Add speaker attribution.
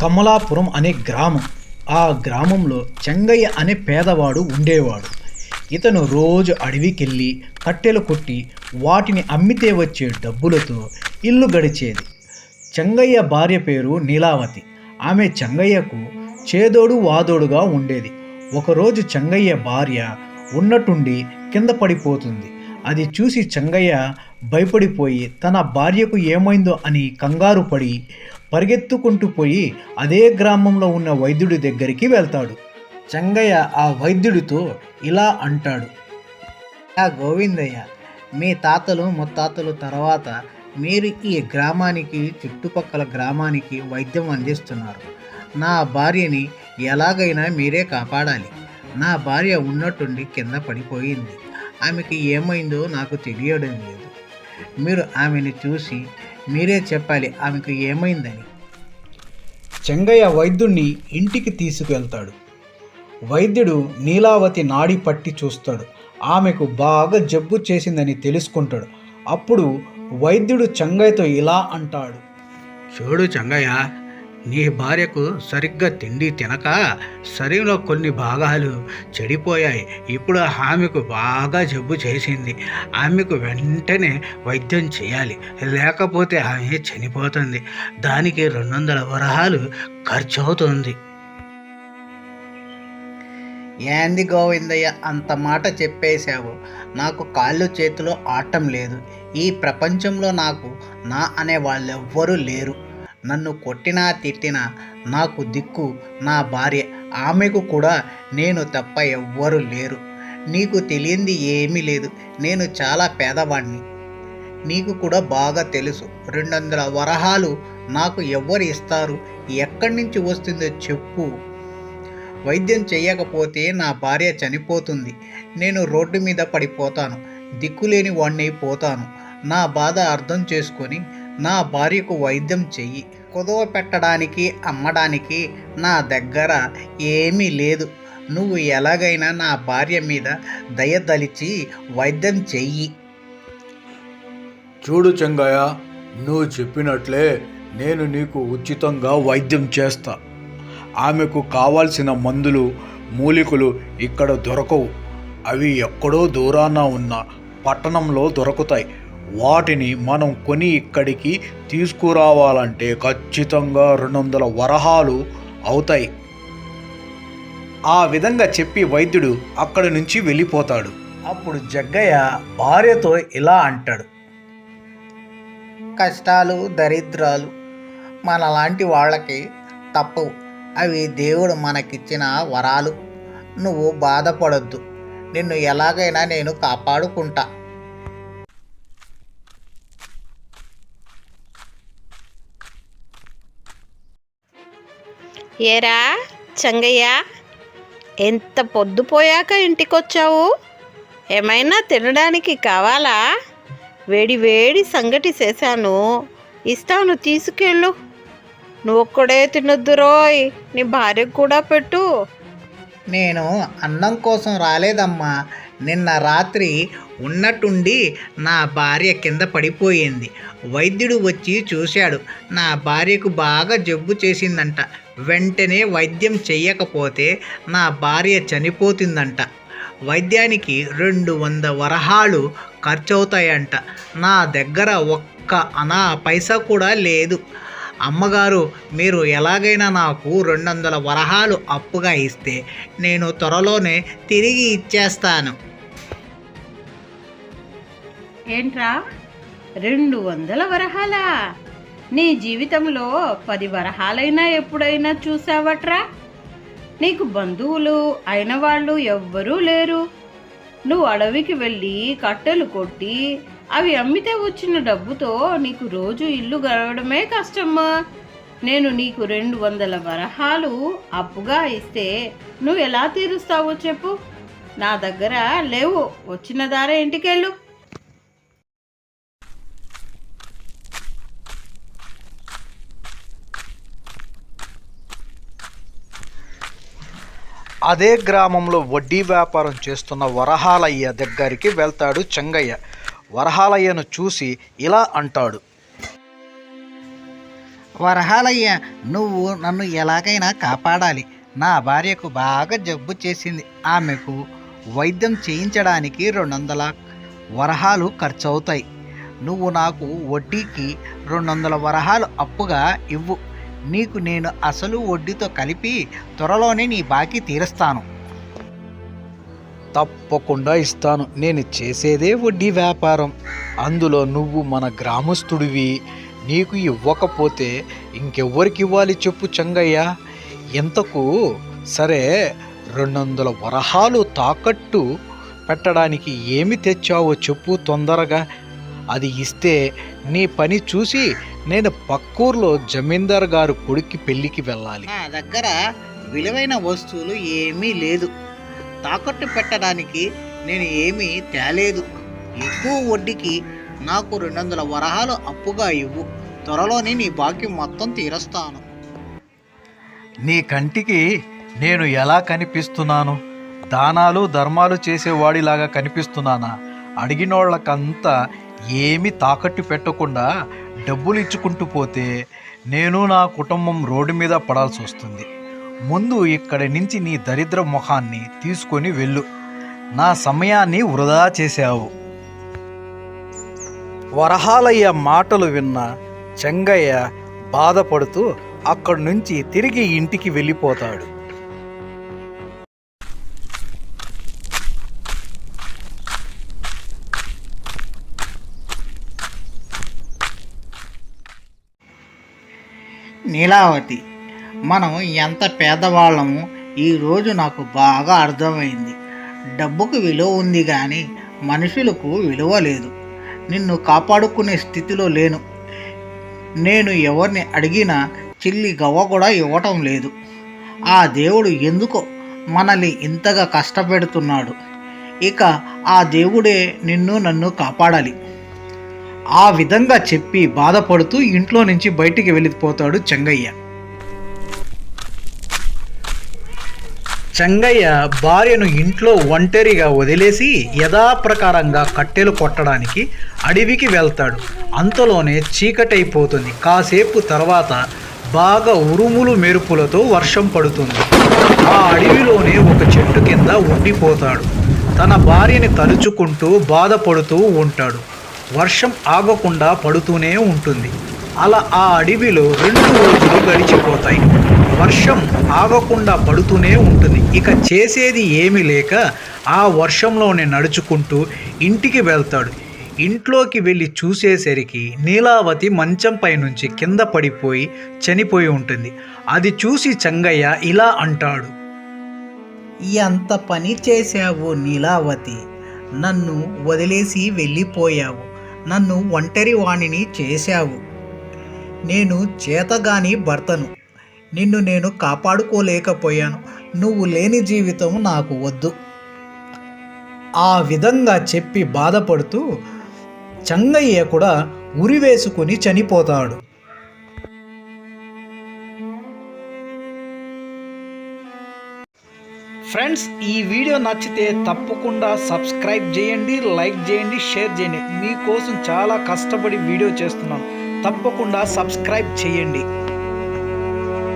Speaker 1: కమలాపురం అనే గ్రామం. ఆ గ్రామంలో చెంగయ్య అనే పేదవాడు ఉండేవాడు. ఇతను రోజు అడవికెళ్ళి కట్టెలు కొట్టి వాటిని అమ్మితే వచ్చే డబ్బులతో ఇల్లు గడిచేది. చెంగయ్య భార్య పేరు నీలావతి. ఆమె చెంగయ్యకు చేదోడు వాదోడుగా ఉండేది. ఒకరోజు చెంగయ్య భార్య ఉన్నట్టుండి కింద పడిపోతుంది. అది చూసి చెంగయ్య భయపడిపోయి తన భార్యకు ఏమైందో అని కంగారు పడి పరిగెత్తుకుంటూ పోయి అదే గ్రామంలో ఉన్న వైద్యుడి దగ్గరికి వెళ్తాడు. చెంగయ్య ఆ వైద్యుడితో ఇలా అంటాడు.
Speaker 2: ఆ గోవిందయ్య మీ తాతలు ముత్తాతలు తర్వాత మీరు ఈ గ్రామానికి చుట్టుపక్కల గ్రామానికి వైద్యం అందిస్తున్నారు. నా భార్యని ఎలాగైనా మీరే కాపాడాలి. నా భార్య ఉన్నట్టుండి కింద పడిపోయింది. ఆమెకి ఏమైందో నాకు తెలియడం లేదు. మీరు ఆమెను చూసి మీరే చెప్పాలి ఆమెకు ఏమైందని.
Speaker 1: చెంగయ్య వైద్యుణ్ణి ఇంటికి తీసుకువెళ్తాడు వైద్యుడు నీలావతి నాడి పట్టి చూస్తాడు. ఆమెకు బాగా జబ్బు చేసిందని తెలుసుకుంటాడు. అప్పుడు వైద్యుడు చెంగయ్యతో ఇలా అంటాడు.
Speaker 2: చూడు చంగయ్య నీ భార్యకు సరిగ్గా తిండి తినక శరీరంలో కొన్ని భాగాలు చెడిపోయాయి. ఇప్పుడు ఆమెకు బాగా జబ్బు చేసింది. ఆమెకు వెంటనే వైద్యం చేయాలి. లేకపోతే ఆమె చనిపోతుంది. దానికి రెండు వందల వరహాలు ఖర్చు అవుతుంది ఏంది గోవిందయ్య అంత మాట చెప్పేశావు. నాకు కాళ్ళు చేతులు ఆటం లేదు. ఈ ప్రపంచంలో నాకు నా అనే వాళ్ళెవ్వరూ లేరు. నన్ను కొట్టినా తిట్టినా నాకు దిక్కు నా భార్య. ఆమెకు కూడా నేను తప్ప ఎవ్వరూ లేరు. నీకు తెలియంది ఏమీ లేదు. నేను చాలా పేదవాణ్ణి. నీకు కూడా బాగా తెలుసు. రెండు వందల వరహాలు నాకు ఎవ్వరు ఇస్తారు. ఎక్కడి నుంచి వస్తుందో చెప్పు. వైద్యం చేయకపోతే నా భార్య చనిపోతుంది. నేను రోడ్డు మీద పడిపోతాను. దిక్కులేని వాణ్ణి పోతాను. నా బాధ అర్థం చేసుకొని నా భార్యకు వైద్యం చెయ్యి. కుదవ పెట్టడానికి అమ్మడానికి నా దగ్గర ఏమీ లేదు. నువ్వు ఎలాగైనా నా భార్య మీద దయదలిచి వైద్యం చెయ్యి.
Speaker 1: చూడు చెంగయ్య నువ్వు చెప్పినట్లే నేను నీకు ఉచితంగా వైద్యం చేస్తా. ఆమెకు కావాల్సిన మందులు మూలికలు ఇక్కడ దొరకవు. అవి ఎక్కడో దూరాన ఉన్న పట్టణంలో దొరుకుతాయి. వాటిని మనం కొని ఇక్కడికి తీసుకురావాలంటే ఖచ్చితంగా రెండు వందల వరహాలు అవుతాయి. ఆ విధంగా చెప్పి వైద్యుడు అక్కడి నుంచి వెళ్ళిపోతాడు. అప్పుడు జగ్గయ్య భార్యతో ఇలా అంటాడు.
Speaker 2: కష్టాలు దరిద్రాలు మనలాంటి వాళ్ళకి తప్పవు అవి దేవుడు మనకిచ్చిన వరాలు. నువ్వు బాధపడొద్దు. నిన్ను ఎలాగైనా నేను కాపాడుకుంటా.
Speaker 3: ఏరా చంగయ్య ఎంత పొద్దుపోయాక ఇంటికొచ్చావు? ఏమైనా తినడానికి కావాలా? వేడి వేడి సంగటి చేశాను. ఇస్తాను తీసుకెళ్ళు. నువ్వొక్కడే తినొద్దు రోయ్ నీ భార్యకు కూడా పెట్టు.
Speaker 2: నేను అన్నం కోసం రాలేదమ్మా. నిన్న రాత్రి ఉన్నట్టుండి నా భార్య కింద పడిపోయింది. వైద్యుడు వచ్చి చూశాడు. నా భార్యకు బాగా జబ్బు చేసిందంట. వెంటనే వైద్యం చెయ్యకపోతే నా భార్య చనిపోతుందంట. వైద్యానికి రెండు వంద వరహాలు ఖర్చవుతాయంట. నా దగ్గర ఒక్క అనా పైసా కూడా లేదు. అమ్మగారు మీరు ఎలాగైనా నాకు రెండు వందల వరహాలు అప్పుగా ఇస్తే నేను త్వరలోనే తిరిగి ఇచ్చేస్తాను.
Speaker 3: ఏంట్రా? రెండు వందల వరహాలా? నీ జీవితంలో పది వరహాలైనా ఎప్పుడైనా చూసావట్రా? నీకు బంధువులు అయిన వాళ్ళు ఎవ్వరూ లేరు. నువ్వు అడవికి వెళ్ళి కట్టెలు కొట్టి అవి అమ్మితే వచ్చిన డబ్బుతో నీకు రోజు ఇల్లు గడవడమే కష్టమ్మా. నేను నీకు రెండు వందల వరహాలు అప్పుగా ఇస్తే నువ్వు ఎలా తీరుస్తావో చెప్పు. నా దగ్గర లేవు. వచ్చిన దారే ఇంటికెళ్ళు.
Speaker 1: అదే గ్రామంలో వడ్డీ వ్యాపారం చేస్తున్న వరహాలయ్య దగ్గరికి వెళ్తాడు చెంగయ్య. వరహాలయ్యను చూసి ఇలా అంటాడు.
Speaker 2: వరహాలయ్య నువ్వు నన్ను ఎలాగైనా కాపాడాలి. నా భార్యకు బాగా జబ్బు చేసింది. ఆమెకు వైద్యం చేయించడానికి రెండు వందల వరహాలు ఖర్చవుతాయి. నువ్వు నాకు వడ్డీకి రెండు వందల వరహాలు అప్పుగా ఇవ్వు. నీకు నేను అసలు వడ్డీతో కలిపి త్వరలోనే నీ బాకీ తీరుస్తాను.
Speaker 1: తప్పకుండా ఇస్తాను. నేను చేసేదే వడ్డీ వ్యాపారం. అందులో నువ్వు మన గ్రామస్తుడివి. నీకు ఇవ్వకపోతే ఇంకెవ్వరికి ఇవ్వాలి చెప్పు చంగయ్య. ఎంతకు సరే రెండు వందల వరహాలు తాకట్టు పెట్టడానికి ఏమి తెచ్చావో చెప్పు తొందరగా. అది ఇస్తే నీ పని చూసి నేను పక్కూర్లో జమీందార్ గారు కొడుక్కి పెళ్ళికి వెళ్ళాలి.
Speaker 2: నా దగ్గర విలువైన వస్తువులు ఏమీ లేదు. తాకట్టు పెట్టడానికి నేను ఏమీ తేలేదు. ఎక్కువ వడ్డీకి నాకు రెండు వందల వరహాలు అప్పుగా ఇవ్వు. త్వరలోనే నీ బాకీ మొత్తం తీరుస్తాను.
Speaker 1: నీ కంటికి నేను ఎలా కనిపిస్తున్నాను? దానాలు ధర్మాలు చేసేవాడిలాగా కనిపిస్తున్నానా? అడిగినోళ్ళకంతా ఏమి తాకట్టు పెట్టకుండా డబ్బులు ఇచ్చుకుంటూ పోతే నేను నా కుటుంబం రోడ్డు మీద పడాల్సి వస్తుంది. ముందు ఇక్కడి నుంచి నీ దరిద్ర ముఖాన్ని తీసుకొని వెళ్ళు. నా సమయాన్ని వృధా చేశావు. వరహాలయ్య మాటలు విన్న చెంగయ్య బాధపడుతూ అక్కడి నుంచి తిరిగి ఇంటికి వెళ్ళిపోతాడు.
Speaker 2: నీలావతి మనం ఎంత పేదవాళ్ళము ఈరోజు నాకు బాగా అర్థమైంది. డబ్బుకు విలువ ఉంది కానీ మనుషులకు విలువ లేదు. నిన్ను కాపాడుకునే స్థితిలో లేను. నేను ఎవరిని అడిగినా చిల్లి గవ్వ కూడా ఇవ్వటం లేదు. ఆ దేవుడు ఎందుకో మనల్ని ఇంతగా కష్టపెడుతున్నాడు. ఇక ఆ దేవుడే నిన్ను నన్ను కాపాడాలి. ఆ విధంగా చెప్పి బాధపడుతూ ఇంట్లో నుంచి బయటికి వెళ్ళిపోతాడు చెంగయ్య.
Speaker 1: చెంగయ్య భార్యను ఇంట్లో ఒంటరిగా వదిలేసి యథాప్రకారంగా కట్టెలు కొట్టడానికి అడవికి వెళ్తాడు. అంతలోనే చీకటైపోతుంది. కాసేపు తర్వాత బాగా ఉరుములు మెరుపులతో వర్షం పడుతుంది. ఆ అడవిలోనే ఒక చెట్టు కింద ఉండిపోతాడు. తన భార్యని తలుచుకుంటూ బాధపడుతూ ఉంటాడు. వర్షం ఆగకుండా పడుతూనే ఉంటుంది. అలా ఆ అడవిలో రెండు రోజులు గడిచిపోతాయి. వర్షం ఆగకుండా పడుతూనే ఉంటుంది. ఇక చేసేది ఏమీ లేక ఆ వర్షంలోనే నడుచుకుంటూ ఇంటికి వెళ్తాడు. ఇంట్లోకి వెళ్ళి చూసేసరికి నీలావతి మంచంపై నుంచి కింద పడిపోయి చనిపోయి ఉంటుంది. అది చూసి చంగయ్య ఇలా అంటాడు.
Speaker 2: ఎంత పని చేశావు నీలావతి. నన్ను వదిలేసి వెళ్ళిపోయావు. నన్ను ఒంటరి వాణిని చేశావు. నేను చేతగాని భర్తను. నిన్ను నేను కాపాడుకోలేకపోయాను. నువ్వు లేని జీవితం నాకు వద్దు.
Speaker 1: ఆ విధంగా చెప్పి బాధపడుతూ చంగయ్య కూడా ఉరివేసుకుని చనిపోతాడు. ఫ్రెండ్స్ ఈ వీడియో నచ్చితే తప్పకుండా సబ్స్క్రైబ్ చేయండి లైక్ చేయండి షేర్ చేయండి. మీకోసం చాలా కష్టపడి వీడియో చేస్తున్నాను తప్పకుండా సబ్స్క్రైబ్ చేయండి.